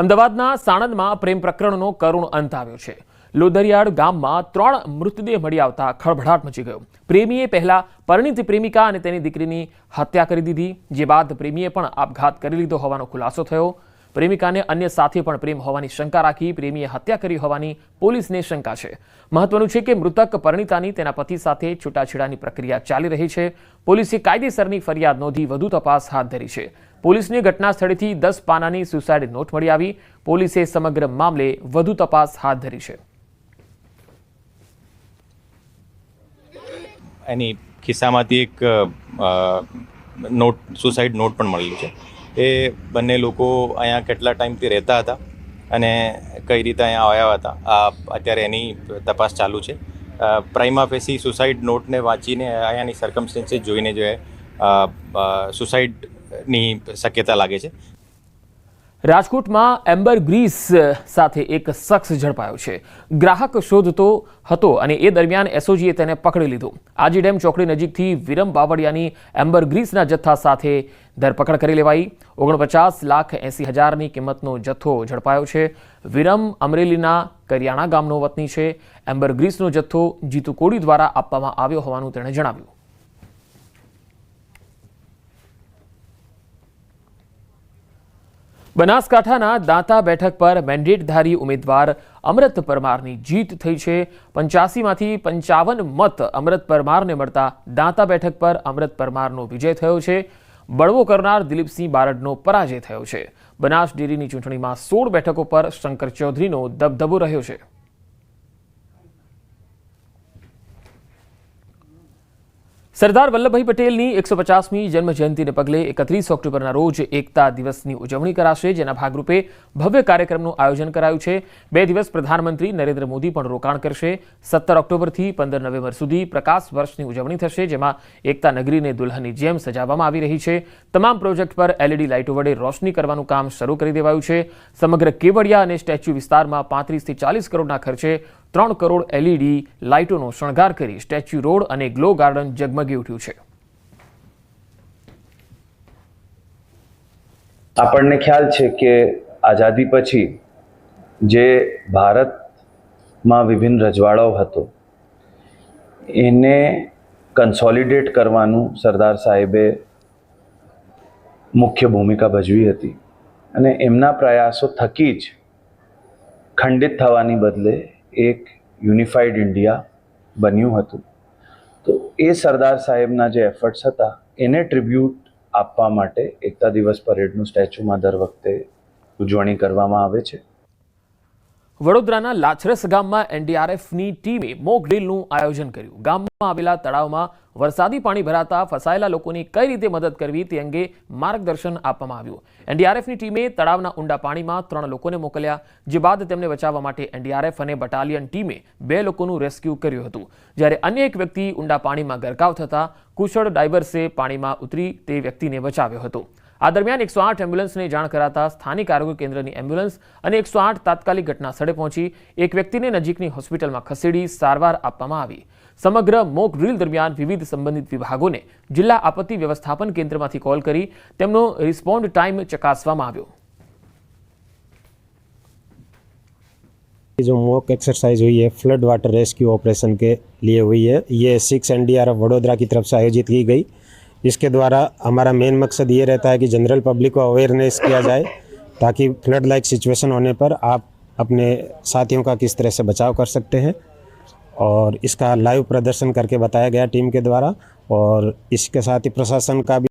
અમદાવાદના સાણંદમાં પ્રેમ પ્રકરણનો કરુણ અંત આવ્યો છે. લોદરિયાળ ગામમાં ત્રણ મૃતદેહ મળી આવતા ખળભળાટ મચી ગયો. પ્રેમીએ પહેલા પરિણીત પ્રેમિકા અને તેની દીકરીની હત્યા કરી દીધી, જે બાદ પ્રેમીએ પણ આપઘાત કરી લીધો હોવાનો ખુલાસો થયો. પ્રેમિકાને અન્ય સાથે પણ પ્રેમ હોવાની શંકા રાખી પ્રેમીએ હત્યા કરી હોવાની પોલીસને શંકા છે. મહત્વનું છે કે મૃતક પરિણીતાની તેના પતિ સાથે છૂટાછેડાની પ્રક્રિયા ચાલી રહી છે. પોલીસે કાયદેસરની ફરિયાદ નોંધી વધુ તપાસ હાથ ધરી છે. પોલીસને ઘટના સ્થળેથી દસ પાનાની સુસાઇડ નોટ મળી આવી. પોલીસે સમગ્ર મામલે વધુ તપાસ હાથ ધરી છે. એની ખિસ્સામાંથી એક નોટ, સુસાઇડ નોટ પણ મળેલી છે. એ બંને લોકો અહીંયા કેટલા ટાઈમથી રહેતા હતા અને કઈ રીતે અહીંયા આવ્યા હતા, આ અત્યારે એની તપાસ ચાલુ છે. પ્રાઇમા ફેસી સુસાઇડ નોટને વાંચીને અહીંયાની સરકમસ્ટન્સીસ જોઈને જો સુસાઇડની શક્યતા લાગે છે. રાજકોટમાં એમ્બર ગ્રીસ સાથે એક શખ્સ ઝડપાયો છે. ગ્રાહક શોધતો હતો અને એ દરમિયાન એસઓજીએ તેને પકડી લીધો. આજી ડેમ ચોકડી નજીકથી વિરમ બાવળિયાની એમ્બર ગ્રીસના જથ્થા સાથે ધરપકડ કરી લેવાઈ. ઓગણપચાસ લાખ એંસી હજારની કિંમતનો જથ્થો ઝડપાયો છે. વિરમ અમરેલીના કરિયાણા ગામનો વતની છે. એમ્બર ગ્રીસનો જથ્થો જીતુ કોડી દ્વારા આપવામાં આવ્યો હોવાનું તેણે જણાવ્યું. બનાસકાંઠાના દાંતા બેઠક પર મેન્ડેટધારી ઉમેદવાર અમૃત પરમારની જીત થઈ છે. પંચ્યાસીમાંથી પંચાવન મત અમૃત પરમારને મળતા દાંતા બેઠક પર અમૃત પરમારનો વિજય થયો છે. બળવો કરનાર દિલીપસિંહ બારડનો પરાજય થયો છે. બનાસ ડેરીની ચૂંટણીમાં સોળ બેઠકો પર શંકર ચૌધરીનો દબદબો રહ્યો છે. સરદાર વલ્લભભાઈ પટેલની એકસો પચાસમી જન્મજયંતિને પગલે એકત્રીસ ઓક્ટોબરના રોજ એકતા દિવસની ઉજવણી કરાશે, જેના ભાગરૂપે ભવ્ય કાર્યક્રમનું આયોજન કરાયું છે. બે દિવસ પ્રધાનમંત્રી નરેન્દ્ર મોદી પણ રોકાણ કરશે. સત્તર ઓક્ટોબરથી પંદર નવેમ્બર સુધી પ્રકાશ વર્ષની ઉજવણી થશે, જેમાં એકતા નગરીને દુલ્હનની જેમ સજાવવામાં આવી રહી છે. તમામ પ્રોજેક્ટ પર એલઈડી લાઇટો વડે રોશની કરવાનું કામ શરૂ કરી દેવાયું છે. સમગ્ર કેવડિયા અને સ્ટેચ્યુ વિસ્તારમાં પાંત્રીસથી ચાલીસ કરોડના ખર્ચે ત્રણ કરોડ એલઈડી લાઇટોનો શણગાર કરી સ્ટેચ્યુ રોડ અને ગ્લો ગાર્ડન ઝગમગી ઉઠ્યું છે. આપણને ખ્યાલ છે કે આઝાદી પછી જે ભારતમાં વિભિન્ન રજવાડાઓ હતો, એને કન્સોલિડેટ કરવાનું સરદાર સાહેબે મુખ્ય ભૂમિકા ભજવી હતી. અને એમના પ્રયાસો થકી જ ખંડિત થવાની બદલે એક યુનિફાઈડ ઇન્ડિયા બન્યું હતું. તો એ સરદાર સાહેબના જે એફર્ટ્સ હતા, એને ટ્રિબ્યુટ આપવા માટે એકતા દિવસ પરેડનું સ્ટેચ્યુમાં દર વખતે ઉજવણી કરવામાં આવે છે. વડોદરાના લાછરસ ગામમાં એનડીઆરએફની ટીમે મોક ડ્રીલનું આયોજન કર્યું. ગામમાં આવેલા તળાવમાં વરસાદી પાણી ભરાતા ફસાયેલા લોકોની કઈ રીતે મદદ કરવી તે અંગે માર્ગદર્શન આપવામાં આવ્યું. એનડીઆરએફની ટીમે તળાવના ઊંડા પાણીમાં ત્રણ લોકોને મોકલ્યા, જે બાદ તેમને બચાવવા માટે એનડીઆરએફ અને બટાલિયન ટીમે બે લોકોનું રેસ્ક્યુ કર્યું હતું. જ્યારે અન્ય એક વ્યક્તિ ઊંડા પાણીમાં ગરકાવ થતા, કુશળ ડાઇવર્સે પાણીમાં ઉતરી તે વ્યક્તિને બચાવ્યો હતો. આ દરમિયાન એકસો આઠ એમ્બ્યુલન્સને જાણ કરાતા સ્થાનિક આરોગ્ય કેન્દ્રની એમ્બ્યુલન્સ અને એકસો આઠ તાત્કાલિક ઘટના સ્થળે પહોંચી એક વ્યક્તિને નજીકની હોસ્પિટલમાં ખસેડી સારવાર આપવામાં આવી સમગ્ર મોક ડ્રીલ દરમિયાન વિવિધ સંબંધિત વિભાગોને જિલ્લા આપત્તિ વ્યવસ્થાપન કેન્દ્રમાંથી કોલ કરી તેમનો રિસ્પોન્ડ ટાઈમ ચકાસવામાં આવ્યો ये जो मॉक एक्सरसाइज हुई है फ्लड वाटर रेस्क्यू ऑपरेशन के लिए हुई है ये सिक्स एन वडोदरा की तरफ से आयोजित की गई इसके द्वारा हमारा मेन मकसद ये रहता है कि जनरल पब्लिक को अवेयरनेस किया जाए, ताकि फ्लड लाइक सिचुएशन होने पर आप अपने साथियों का किस तरह से बचाव कर सकते हैं। और इसका लाइव प्रदर्शन करके बताया गया टीम के द्वारा, और इसके साथ ही प्रशासन का भी